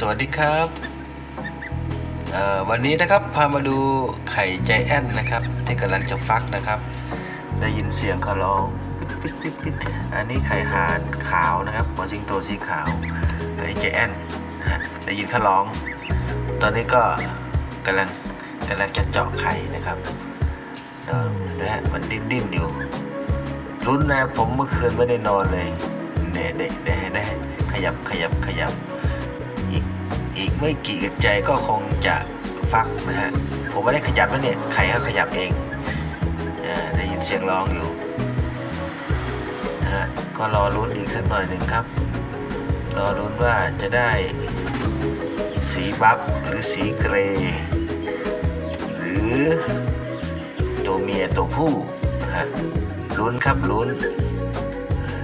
สวัสดีครับวันนี้นะครับพามาดูไข่ใจแอนนะครับ ที่กำลังจะฟักนะครับ ได้ยินเสียงเขาร้องอันนี้ไข่ห่านขาวนะครับหัวสิงโตสีขาว อันนี้ใจแอนนได้ยินเขาร้อง ตอนนี้ก็กำลังกำลังจะเจาะไข่นะครับเออนะฮะมันดิ้นดิ้นอยู่รุ้นนะผมเมื่อคืนไม่ได้นอนเลยเน่เน่เน่เน่ขยับขยับขยับ อีกไม่กี่อึดใจก็คงจะฟักนะฮะ ผมไม่ได้ขยับนะเนี่ยไข่เขาขยับเองอ่าได้ยินเสียงร้องอยู่นะฮะก็รอลุ้นอีกสักหน่อยหนึ่งครับ รอลุ้นว่าจะได้สีบัฟหรือสีเกรย์หรือตัวเมียตัวผู้ฮะลุ้นครับลุ้น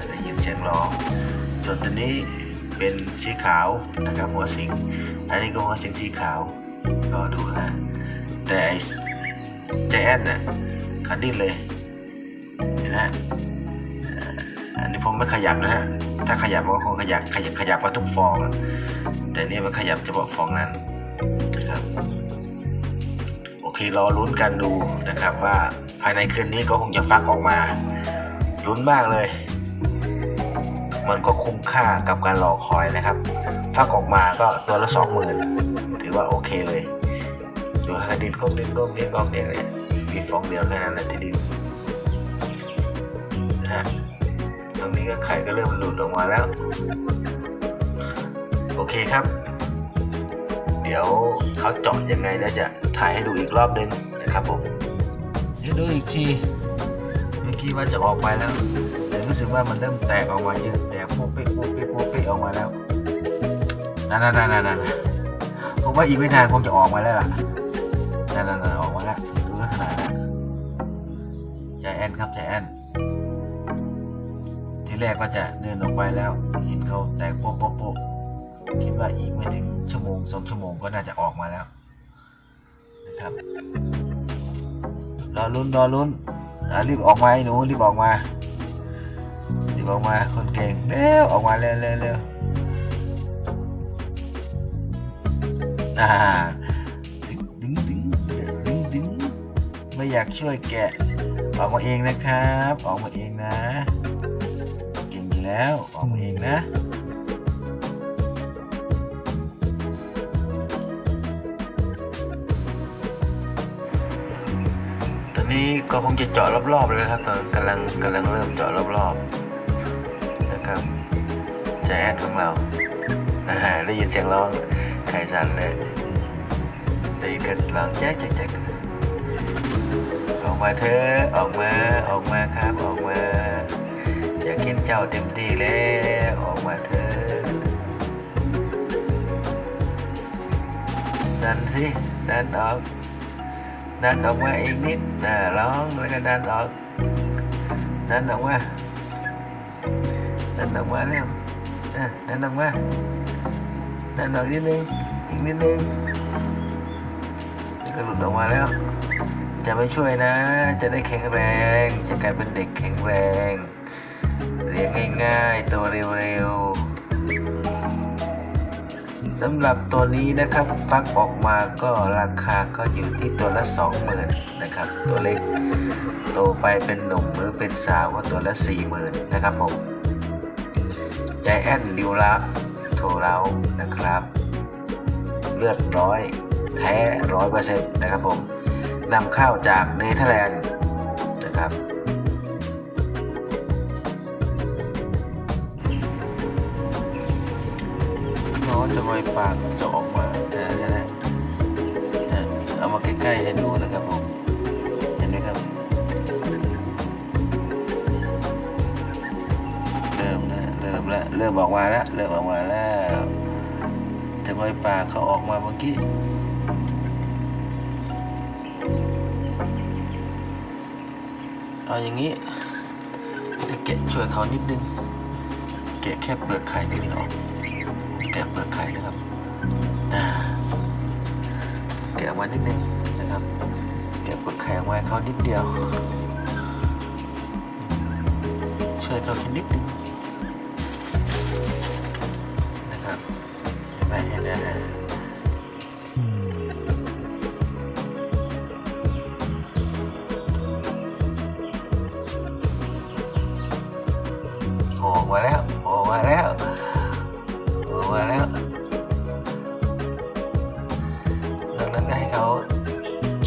ได้ยินเสียงร้องส่วนตัวนี้ เป็นสีขาวนะครับหัวสิงอันนี้ก็หัวสิงสีขาวรอดูนะแต่ไอ้ใจแอนน่ะคันดิ้นเลยเห็นไหมอันนี้ผมไม่ขยับนะฮะถ้าขยับมันก็คงขยับขยับขยับมาทุกฟอง แต่นี่มันขยับเฉพาะฟองนั้นนะครับโอเครอลุ้นกันดูนะครับว่าภายในคืนนี้ก็คงจะฟักออกมาลุ้นมากเลย มันก็คุ้มค่ากับการรอคอยนะครับฟักออกมาก็ตัวละสองหมื่นถือว่าโอเคเลยดูฮะดินก็ดินก็เดินก็เดียวเลยมีฟองเดียวแค่นั้นแหละที่ดินนะฮะตรงนี้ก็ไข่ก็เริ่มหลุดออกมาแล้ว โอเคครับ เดี๋ยวเขาเจาะยังไงแล้วจะถ่ายให้ดูอีกรอบนึงนะครับผมเดี๋ยวดูอีกที เมื่อกี้ว่าจะออกไปแล้ว รู้สึกว่ามันเริ่มแตกออกมาเยอะแตกโป๊ะเป๊ะโป๊ะเป๊ะโป๊ะเป๊ะออกมาแล้วนั่นนั่นนั่นนั่นผมว่าอีกไม่นานคงจะออกมาแล้วล่ะนั่นนั่นออกมาแล้วดูลักษณะใจแอนครับใจแอนทีแรกก็จะเดินออกไปแล้ว เห็นเขาแตกโป๊ะโป๊ะโป๊ะคิดว่าอีกไม่ถึงชั่วโมงสองชั่วโมงก็น่าจะออกมาแล้วนะครับรอลุ้นรอลุ้นรีบออกมาไอ้หนูรีบออกมา บออกมาคนเก่งเร็วออกมาเร็วเร็วเร็วอ่าดึงดึงดึงดึงดึงไม่อยากช่วยแกะออกมาเองนะครับ ออกมาเองนะ เก่งอยู่แล้วออกมาเองนะตอนนี้ก็คงจะเจาะรอบๆเลยครับตอนกำลังกำลังเริ่มเจาะรอบๆ นะครับใจแอนของเราอ่าได้ยินเสียงร้องไข่สั่นเลยได้ยินเสียงร้องแจ๊กแจ๊กแจ๊ กออกมาเถออกมาออกมาครับออกมาอยากกินเจ้าเต็มที่แล้วออกมาเถอะดันสิดันออกดันอกมานิดนะร้องแล้วดันออกดันออกมาดันออกมาเร็วนะดันออกมาดันออกนิดนึงอีกนิดนึงนี่ก็หลุดออกมาแล้ว จะไม่ช่วยนะ จะได้แข็งแรง จะกลายเป็นเด็กแข็งแรงเลี้ยงง่ายๆตัวเร็วๆสำหรับตัวนี้นะครับฟักออกมาก็ราคาก็อยู่ที่ตัวละ 20,000นะครับ ตัวเล็กโตไปเป็นหนุ่มหรือเป็นสาวก็ตัวละ 40,000นะครับผม ใจแอนดิวลาฟโทรเรานะครับ เลือดร้อย แท้ร้อยเปอร์เซ็นต์นะครับผมนำเข้าจากเนเธอร์แลนด์นะครับน้องจะไว้ปากจะออกมาเดี๋ยวนะเอามาใกล้ๆให้ดู ริ่มแล้วเริ่มออกมาแล้วเริ่มออกมาแล้วจะไว้ปากเขาออกมาเมื่อกี้เอาอย่างนี้ให้แกะช่วยเขานิดนึงแกะแค่เปลือกไข่นิดนึงออกแกะเปลือกไข่นะครับแกะออกมานิดนึงนะครับแกะเปลือกไข่ออกมาเขานิดเดียวช่วยเขาแค่นิดนึง นะครับเห็มเนไหมออกมาแล้วออกมาแล้วออกมาแล้วดังนั้นให้เขา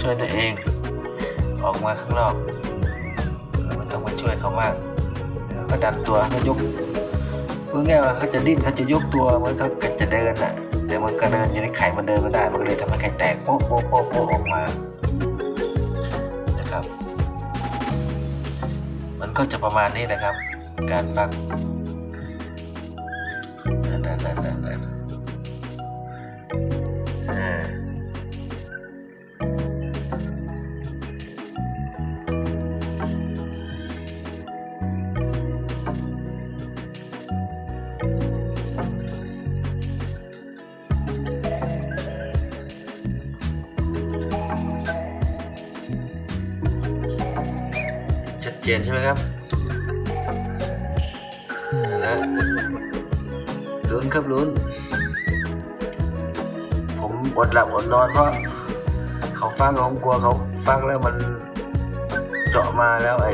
ช่วยตัวเอง ออกมาข้างนอกเราไม่ต้องไปช่วยเขามากเขาดันตัวเขยุบ พูดง่ายว่าเขาจะดิ้นเขาจะยกตัวเหมือนเขาจะเดินอะแต่มันก็เดินอยู่ในไข่มันเดินไม่ได้ มันก็เลยทำให้ไข่แตกโป๊ะโป๊ะโป๊ะโป๊ะออกมานะครับ มันก็จะประมาณนี้นะครับ การฟักนั่นนั่นนั่นนั่น เจนใช่ไหมครับนะลุ้นครับลุ้น ผมอดหลับอดนอนเพราะเขาฟังเขากลัวเขาฟังแล้วมันเจาะมาแล้วไอ้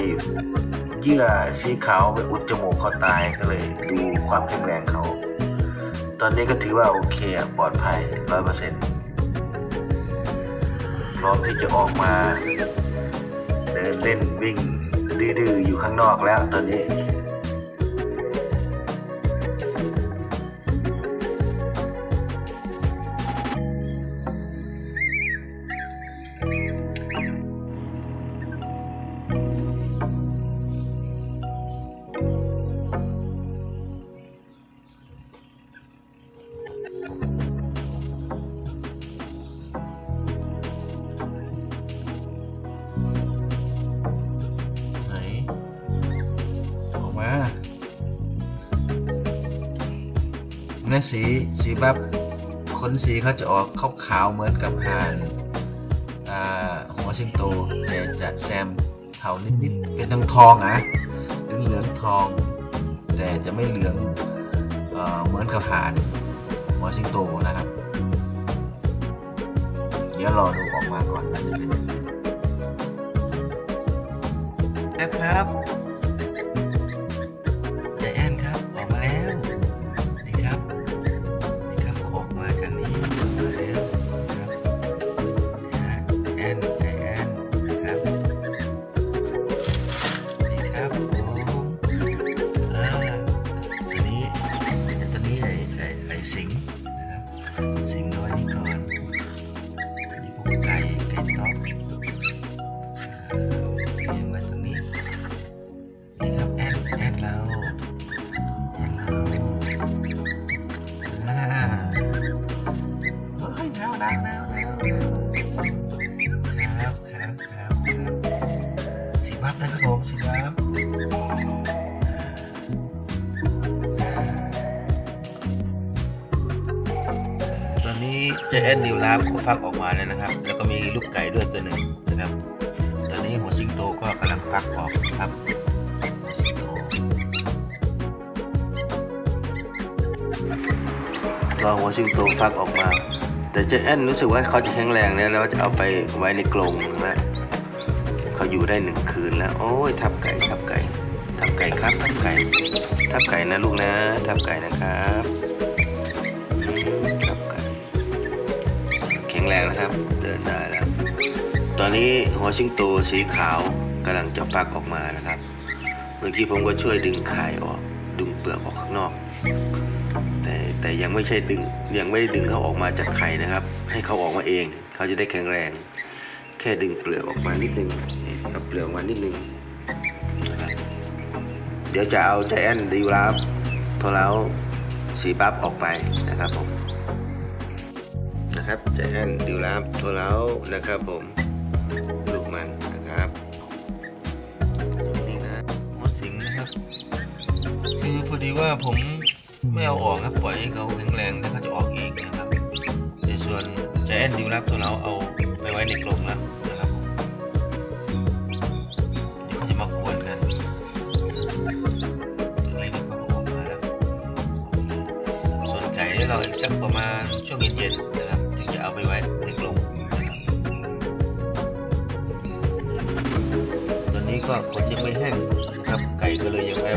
เยื่อสีขาวไปอุดจมูกเขาตายก็เลย ดูความแข็งแรงเขา ตอนนี้ก็ถือว่าโอเคปลอดภัยร้อยเปอร์เซ็นต์พร้อมที่จะออกมา เดินเล่นวิ่ง ดื้อๆอยู่ข้างนอกแล้วตอนนี้ นื้อสีสีแบบขนสีเขาจะออกขาวๆเหมือนกับห่านหัวชิงโตแต่จะแซมเทานิดๆเป็นทองทองๆนะเหลืองเหลืองทอง แต่จะไม่เหลืองเอเหมือนกับห่านหัวชิงโตนะครับ เดี๋ยวรอดูออกมาก่อน สิงนะครับสิงห์เอาไว้นี่ก่อนอันนี้พวกไก่ไก่ต๊อกเลี้ยงไว้ตรงนี้นี่ครับแอดแอดเราแอดเราอ่าเฮ้ยหนาวหนาวหนาวหนาวครับครับครับครับสีบับนะครับผมสีบับ เจแอนนิวลาบก็ฟักออกมาแล้วนะครับ แล้วก็มีลูกไก่ด้วยตัวหนึ่งนะครับ ตอนนี้หัวสิงโตก็กำลังฟักออกนะครับหัวสิงโตรอหัวสิงโตฟักออกมา แต่เจแอนรู้สึกว่าเขาจะแข็งแรงแล้วแล้วจะเอาไปไว้ในกรงนะเขาอยู่ได้หนึ่งคืนแล้ว โอ้ยทับไก่ทับไก่ทับไก่ครับทับไก่ทับไก่นะลูกนะทับไก่นะครับ ข็งแรงนะครับ เดินได้แล้ว ตอนนี้หัวชิงโตสีขาวกำลังจะฟักออกมานะครับ เมื่อกี้ผมก็ช่วยดึงไข่ออก ดึงเปลือกออกข้างนอก แต่แต่ยังไม่ใช่ดึง ยังไม่ได้ดึงเขาออกมาจากไข่นะครับ ให้เขาออกมาเอง เขาจะได้แข็งแรง แค่ดึงเปลือกออกมานิดนึงเอาเปลือกมานิดนึง เดี๋ยวจะเอาใจแอนดิวลาฟโทรแล้วสีบับออกไปนะครับผม นะครับใจแอนดิวลาฟโทรแล้วนะครับผมลูกมันนะครับนี่นะหัวสิงนะครับ คือพอดีว่าผมไม่เอาออกนะปล่อยให้เขาแข็งแรงแล้วเขาจะออกเองนะครับแต่ส่วนใจแอนดิวรับตัวเราเอาไปไว้ในกรงแล้วนะครับเดี๋ยวเขาจะมากวนกันตัวนี้เนี่ยเขาก็ออกมาแล้วส่วนไก่เนี่ยเราอีกสักประมาณช่วงเย็นๆ ก็ฝนยังไม่แห้งนะครับ ไก่ก็เลยยังไม่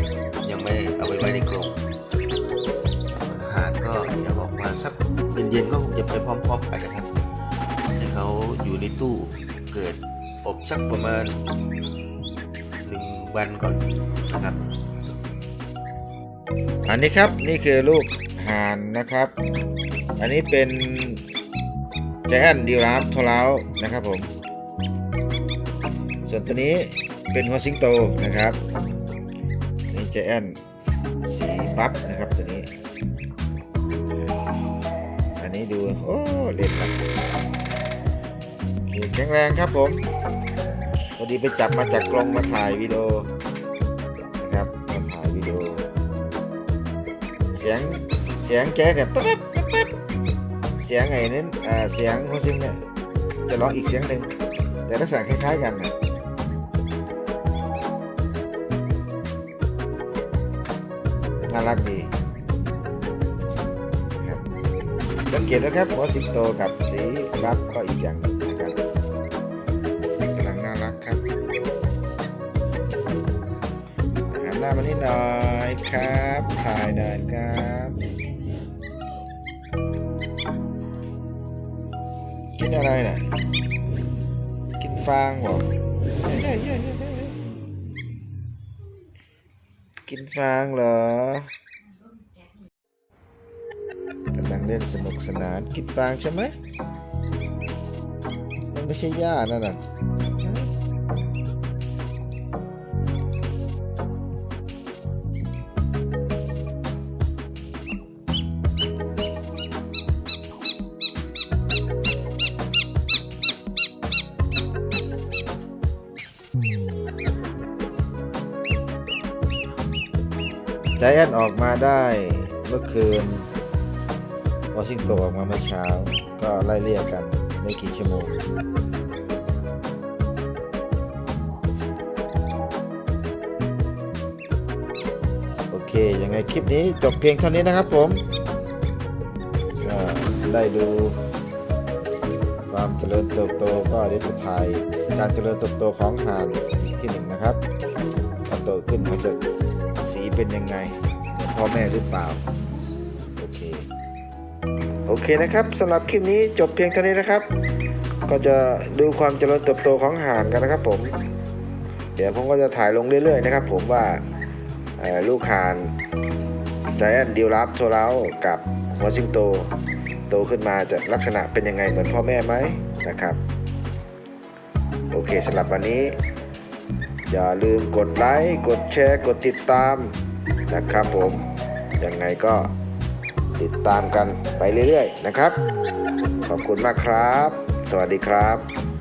ยังไม่เอาไปไว้ในกรงส่วนอาหารก็เดี๋ยวออกมาสักเย็นๆก็คงจะไปพร้อมๆกันนะครับให้เขาอยู่ในตู้เกิดอบสักประมาณหนึ่งวันก่อนนะครับอันนี้ครับนี่คือลูกห่านนะครับ อันนี้เป็นแจนดิวราฟทอลาวนะครับผม ส่วนตัวนี้ เป็นหัวสิงโตนะครับนี่แจแอนสีปั๊บนะครับตัวนี้ อันนี้ดู โอ้เล่นละแข็งแรงครับผมพอดีไปจับมาจากกล้องมาถ่ายวิดีโอนะครับมาถ่ายวิดีโอ เสียงเสียงแกเนี่ยปั๊บปั๊บเสียงไอ้นั้นอ่าเสียงหัวซิงเนี่ยจะร้องอีกเสียงหนึ่งแต่ลักษณะคล้ายๆกันนะ รักดีครับสังเกตนะครับหัวสิงโตกับสีรับก็อีกอย่างนะครับกำลังน่ารักครับหันหน้ามานี่หน่อยครับถ่ายหน่อยครับกินอะไรน่ะกินฟางบอก กินฟางเหรอกำลังเล่นสนุกสนานกินฟางใช่ไหมมันไม่ใช่หญ้านั่นน่ะ จแอนออกมาได้เมื่อคืนวอชิงโตนออกมาเมื่อเช้า ก็ไล่เลี่ยกันไม่กี่ชั่วโมงโอเค ยังไงคลิปนี้จบเพียงเท่านี้นะครับผม ก็ได้ดูความเจริญเติบโตก็เดี๋ยวจะถ่ายการเจริญเติบโตของห่านอีกที่หนึ่งนะครับพอโตขึ้นเขาจะ สีเป็นยังไงเหมือนพ่อแม่หรือเปล่า โอเค โอเคนะครับสำหรับคลิปนี้จบเพียงเท่านี้นะครับ ก็จะดูความเจริญเติบโตของห่านกันนะครับผม เดี๋ยวผมก็จะถ่ายลงเรื่อยๆนะครับผมว่าลูกห่านไจแอนดิวรับโทราวกับหัวสิงโตโตขึ้นมาจะลักษณะเป็นยังไงเหมือนพ่อแม่ไหมนะครับ โอเคสำหรับวันนี้ อย่าลืมกดไลค์กดแชร์กดติดตามนะครับผมยังไงก็ติดตามกันไปเรื่อยๆนะครับ ขอบคุณมากครับ สวัสดีครับ